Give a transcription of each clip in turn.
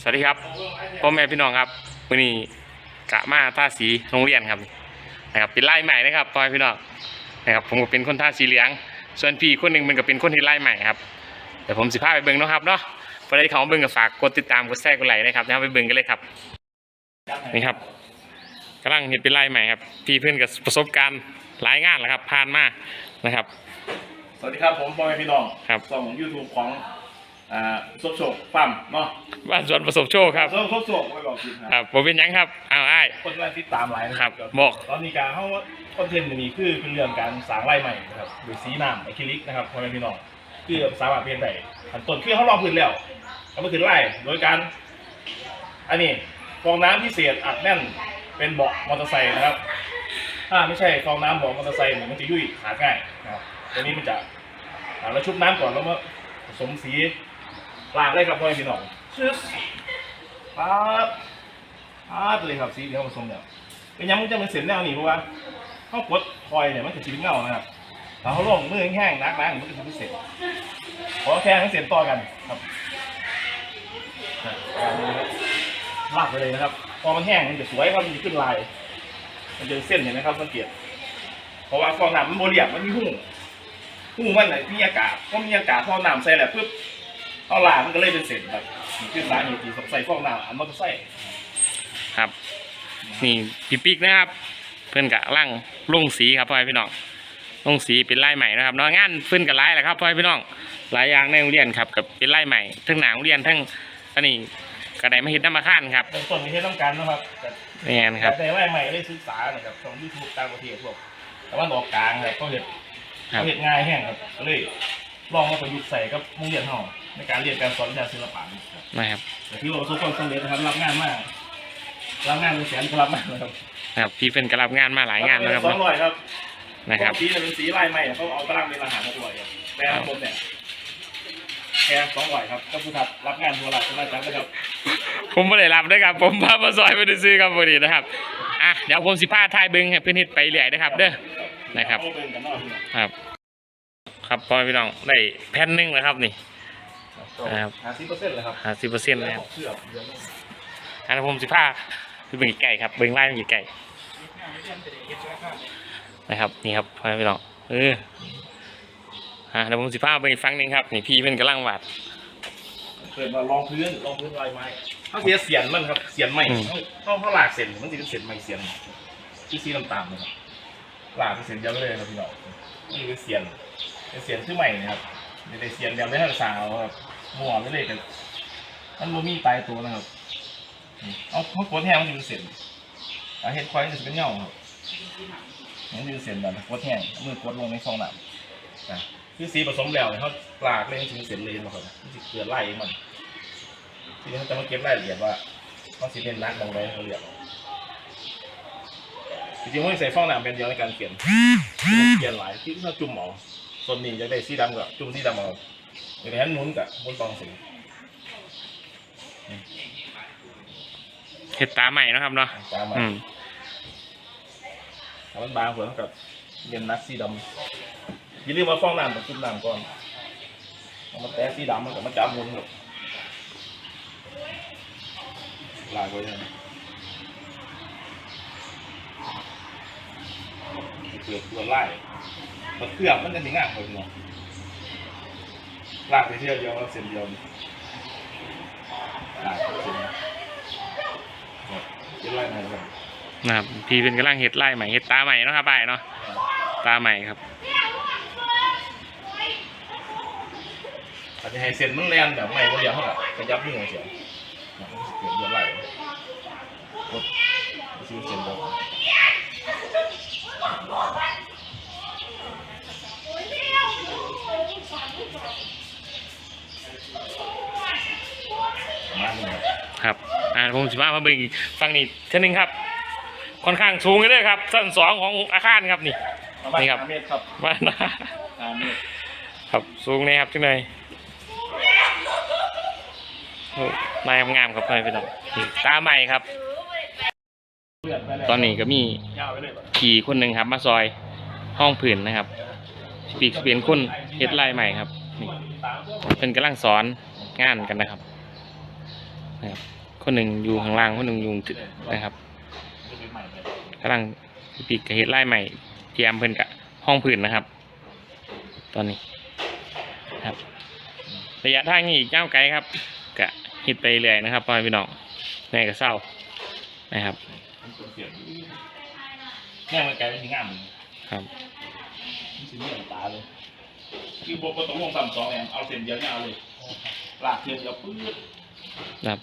สวัสดีครับพ่อแม่พี่น้องครับวันนี้กะมาท่าสีโรงเรียนครับนะครับเป็นไล่ใหม่นะครับพ่อแม่พี่น้องนะครับผมก็เป็นคนท่าสีเหลือง ส่วนพี่คนหนึ่งมันก็เป็นคนที่ไล่ใหม่ครับเดี๋ยวผมสิพาไปเบิ่งเนาะครับเนาะพอได้เขามาเบิ่งก็ฝากกดติดตามกดแชร์กดไลค์นะครับนะครับไปเบิ่งกันเลยครับนี่ครับกำลังเห็นเป็นไล่ใหม่ครับพี่เพื่อนกับประสบการณ์หลายงานแล้วครับผ่านมานะครับ สวัสดีครับผมพ่อแม่พี่น้องครับช่องยูทูบของ อ่าซบโชคฟัมเนาะบ้านสวนประสบโชคครับซบซบโชคไม่บอกผิดคครัรับบผมเป็นหยังครับอ้าวอ้าย คนที่ติดตามหลายนะครับบอก ตอนนี้การเข้าคอนเทนต์นี้คือเป็นเรื่องการสร้างไร่ใหม่นะครับโดยสีน้ำอะคริลิกนะครับพ่อแม่พี่น้องคือสามารถเปลี่ยนได้ขั้นต้นคือเขาลองพื้นแล้วเขามาถึงไร่โดยการอันนี้ฟองน้ำพิเศษอัดแน่นเป็นเบาะมอเตอร์ไซค์นะครับ ถ้าไม่ใช่ฟองน้ำเบาะมอเตอร์ไซค์เนี่ยมันจะยุ่ยขาดง่ายนะครับตัวนี้มันจะอ่าเราชุบน้ำก่อนแล้วมาผสมสี ล้างได้ครับพ่อแม่พี่น้องชึบปั๊บปั๊บเลยครับสีที่เขาผสมเนี่ยเป็นยังมันจะเป็นเส้นแนวนี้เพราะว่าเขากดคอยเนี่ยมันจะชีวิตเงานะครับถ้าเขาลงมือแห้งๆนักๆมันก็จะเป็นเส้นพอแค่ทั้งเส้นต่อกันครับอะเอาเลยครับลากไปเลยนะครับ พอมันแห้งมันจะสวยครับมันจะขึ้นลาย มันจะเส้นเห็นไหมครับสังเกตเพราะว่าฟองน้ำมันโบเรียบมันมีหูหูมันไหนมีอากาศพอมีอากาศพอน้ำใส่แหละปุ๊บ เอาลามันก็เลยเป็นเส้นครับนี่คือสาเหตุที่ใส่ฟองน้ำอันมอเตอร์ไซค์ครับ นี่พี่ปิ๊กนะครับ เพื่อนกะล่างลงสีครับพ่อแม่พี่น้องลงสีเป็นลายใหม่นะครับเนาะงานเพื่อนกับลายแหละครับพ่อแม่พี่น้องหลายอย่างในโรงเรียนครับกับเป็นลายใหม่ทั้งหนาโรงเรียนทั้งอันนี้กระไดมาเห็นน้ำมาข้านครับเริ่มต้นที่ให้ต้องการนะครับแต่นี่นะครับแต่ว่าใหม่ได้ศึกษานะครับของยูทูบต่างประเทศพวกแต่ว่าออกกลางครับเขาเห็นครับเขาเห็นง่ายแห้งครับก็เลยลองมาประยุกต์ใส่กับโรงเรียนห้อง ในการเรียนการสอนวิชาศิลปะครับนะครับแต่ที่ว่าประสบความสำเร็จนะครับรับงานมากรับงานเป็นแสนก็รับมากนะครับครับพี่เพื่อนก็รับงานมาหลายงานนะครับสองร้อยครับนะครับ สีจะเป็นสีลายใหม่เขาเอาตารางเป็นอาหารมาด้วยครับแม่ผมเนี่ยแค่สองร้อยครับก็คือทัดรับงานทัวร์หลักทัวร์จังนะครับผมไม่ได้รับนะครับ ผมพามาซอยไปซื้อครับพอดีนะครับอะเดี๋ยวผมสิพาทายเบิ้งให้เพื่อนเฮ็ดไปเรื่อยนะครับ เด้อ นะครับ เอาเบิ่งกันเนอกพี่น้องครับ ครับพ่อแม่พี่น้องได้แผ่นหนึงแล้วครับนี่ ครับหาสิบเปอร์เซ็นต์เลยครับห้าสิบเปอร์เซ็นต์นะครับเชื่อมเดี๋ยวนี้อันนั้นผมสิพาคือเบิ่งไก่ครับเบิ่งไล่มันอยู่ไก่นะครับนี่ครับพ่อแม่พี่น้องเออฮะเดี๋ยวผมสิพาไปอีกฟังหนึงครับนี่พี่เพิ่นกำลังวาดเปิดมาลองพื้นลองพื้นลายไม้เขาเสียเสียนมันครับเสียนใหม่อืมเขาเขาเขาหลากเส้นมันจะเป็นเส้นใหม่เสียนที่สีน้ำตาลนะครับหลากเป็นเส้นเดียวเลยครับพี่น้องนี่เป็นเสียนเป็นเสียนชื่อใหม่นะครับไม่ได้เสียนเดียวไม่ทันสาวครับ มั่วไม่เลยกันมันบ่มีตายตัวนะครับเอาเขากดแห้งมันจะเป็นเส้นอาเห็ดควายมันจะเป็นเงาครับมันจะเป็นเส้นแบบกดแห้งเมือกดลงในซองน้ำนะคือสีผสมแล้วเนี่ยเขาปลากเลยมันจะเป็นเส้นเลยนะครับมันจะเกลือไล่มันทีนี้เขาจะมาเก็บรายละเอียดว่าเขาสิเน้นนักบางไรเขาเรียกจริงๆว่าใส่ฟองน้ำเป็นเดียวในการเขียนเขียนหลายที่เขาจุ่มเอ ส่วนนี้จะได้สีดำกับจุ่มสีดำเอาอย่างนั้นหมุนกับหมุนปองสีเฮ็ดตาใหม่เนาะครับเนาะตามมาอืมถ้ามันบางเผื่อกับเรียนนักสีดำอย่าลืมว่าฟองน้ำต้องจุ่มน้ำก่อนเอามาแตะสีดำมันกับมันจับหมุนกับลากไว้เลยเกือบตัวไล่ มันเครื่องมันจะถึงอะคนเนาะลากไปเที่ยวเดียวแล้วเส้นเดียวนี่ลากไปเส้นเดียวครับเป็นไรไหนครับนะครับพี่เพิ่นกำลังเฮ็ดไล่ใหม่เฮ็ดตาใหม่เนาะครับไปเนาะตาใหม่ครับอาจจะให้เส้นมันแลนแบบไม่คนเดียวเท่าไหร่ขยับนี่ไงเสียมันก็เกิดเดือดไหลกดซื้อเส้นเดียวประมาณนี้ครับครับอ่า ผมสิพามาเบิ่งอีกฟังนี่เท่านึงครับ ค่อนข้างสูงเลยครับชั้นสองของอาคารครับนี่ประมาณนี่ครับห้าเมตรครับมานะห้าเมตรครับสูงเลยครับจังเลยโอ้ลายงามๆครับพ่อแม่พี่น้องนี่ตาใหม่ครับเลือดไปแล้วตอนนี้ก็มียาวไปเลยแบบขี่คนหนึ่งครับ มาซอยห้องผืนนะครับปีกเปลี่ยนคนเฮ็ดลายใหม่ครับนี่เป็นกำลังสอนงานกันนะครับนะครับ คนหนึ่งอยู่ข้างล่างคนหนึ่งอยู่ตึกนะครับจะเป็นใหม่ไปกำลังปีกกระเฮ็ดไล่ใหม่เตรียมเพิ่นกับห้องพื้นนะครับ ตอนนี้ครับระยะทางนี้อีกยาวไกลครับกะเฮ็ดไปเรื่อยนะครับพ่อแม่พี่น้องแม่ก็เศร้านะครับมันตัวเสียงแง่มันไกลเป็นงามเลยครับมันสีเหลืองตาเลยคือพวกต้องวงสามสองแอมเอาเส้นเดียวเนี่ยเอาเลยลากเทียนเดียวปื๊ด ครับ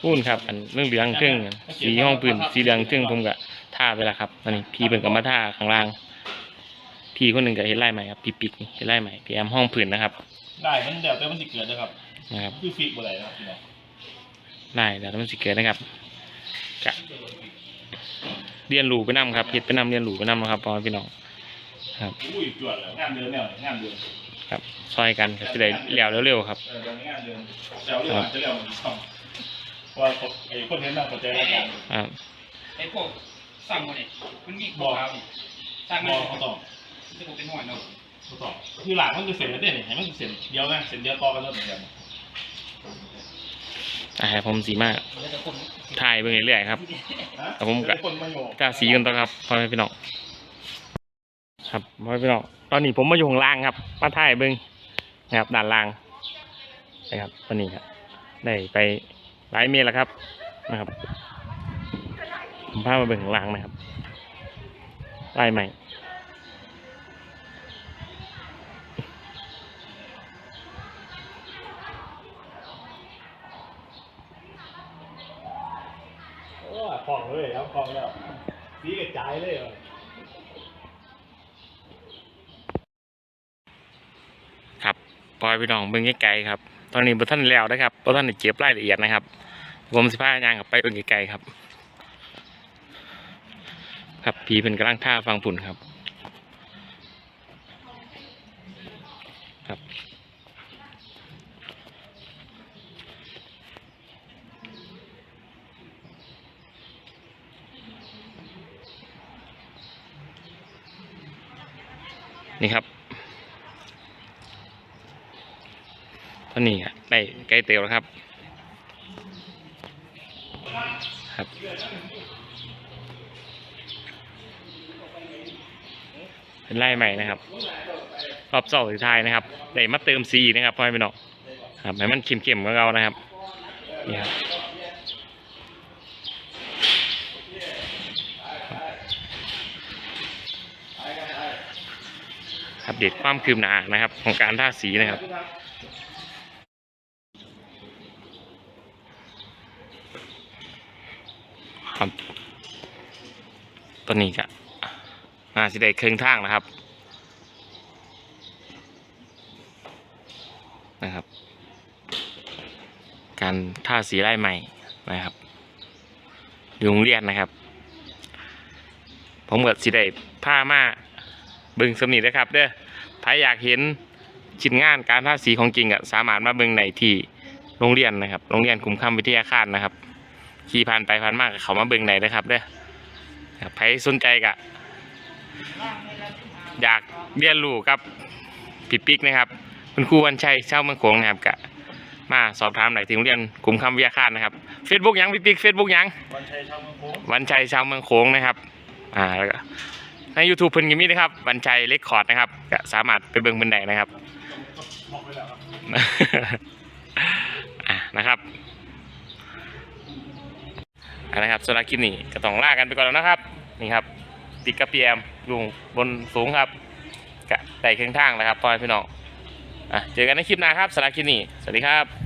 พูนครับ อันเรื่องเหลืองๆทึ่งสีห้องปืนสีเหลืองทึ่งผมก็ท่าไปแล้วครับตอนนี้พี่เพิ่นก็มาท่าข้างล่าง พี่คนหนึ่งก็เฮ็ดไล่ใหม่ครับพี่ปิ๊กนี่เฮ็ดไล่ใหม่พี่แอมห้องผืนนะครับได้มันเดี๋ยวแต่มันสิเกิดนะครับนะครับคือฟิกบ่ได้นะครับพี่น้องได้แล้วมันสิเกิดนะครับกะเรียนรู้ไปนํครับเฮ็ดไปนํเรียนรู้ไปนํนะครับพ่อแม่พี่น้องครับอุ้ยจวดแล้วงานเดินเนี่ยงานเดิน ครับซอยกันก็สิได้แล้วเร็วๆครับเออเดินงานเดินเจ้าเรื่องอาจจะเรื่องมันช่องเพราะว่าไอ้คนเห็นน่าสนใจรายการครับไอ้พวกสั่งมาเนี่ยมันมีบอกขาวนี่สั่งบมาอกเขาตอบจะบอกเป็นหัวเนาะเขาตอบคือหลักมันคือเส้นกันเด่นเห็นมันคือเส้นเดียวนะเส้นเดียวต่อกันแล้วเหมือนกันอ่าให้ผมสีมาแล้วแต่คนถ่ายเบิ่งเรื่อยๆครับฮะแต่ผมก็เป็นคนมาโยกกล้าสีกันต่อครับพ่อแม่พี่น้อง ครับพ่อพี่น้องตอนนี้ผมมาอยู่ข้างล่างครับมาถ่ายเบิ่งนะครับด้านล่างนะครับตอนนี้ครับได้ไปหลายเมตรแล้วครับนะครับผมพามาเบิ่งข้างล่างนะครับไล่ใหม่โอ้คลองเลยครับคลองแล้วสีกระจายเลยเหรอ ครับ ปล่อยพี่น้องเบิ่งไกลๆครับ ตอนนี้บ่ทันแล้วนะครับบ่ทันเก็บรายละเอียดนะครับ ผมสิพาย่างกับไปเบิ่งไกลๆครับ ครับพีเป็นกำลังท่าฟังผุนครับ ครับ ตอนนี้อะได้ใกล้เตียวแล้วครับ ครับเป็นไล่ใหม่นะครับรอบสองสุดท้ายนะครับได้มาเติมซีนะครับพ่อพี่น้องครับให้มันเข้มๆของเรานะครับนี่ครับอัปเดตความคืบหน้านะครับ ของการท่าสีนะครับ ตอนนี้ก็น่าสิได้เครื่องทางนะครับนะครับ การท่าสีไล่ใหม่นะครับอยู่โรงเรียนนะครับ ผมก็สิได้ผ้ามาบิ่งสำนีนะครับเด้อใครอยากเห็นชิ้นงานการท่าสีของจริงอะสามารถมาบิ่งในที่โรงเรียนนะครับ โรงเรียนคุ้มคำวิทยาคารนะครับขี่ผ่านไปผ่านมากเขามาเบิ่งไหนนะครับเด้อ ใครสนใจกะอยากเรียนรู้กับปิดปิกนะครับคุณครูวันชัยเช่าเมืองโขงนะครับกะมาสอบถามหน่อยถึงโรงเรียนกลุ่มคำวิทยาคารนะครับเฟซบุ๊กยังปิดปิกเฟซบุ๊กยังวันชัยชาวเมืองโค้งวันชัยชาวเมืองโขงนะครับอ่าแล้วก็ใน YouTube เพิ่นก็มีนะครับวันชัยเลคคอร์ดนะครับก็สามารถไปเบิ่งเพิ่นได้นะครับ บอกไปแล้วครับ อะนะครับอันนะครับ สำหรับคลิปนี้ก็ต้องลากันไปก่อนแล้วนะครับ นี่ครับ ติดกระเพีแอมลงบนสูงครับกะไต่เครื่องทางนะครับพ่อพี่น้องอะเจอกันในคลิปหน้าครับสำหรับคลิปนี้ สวัสดีครับ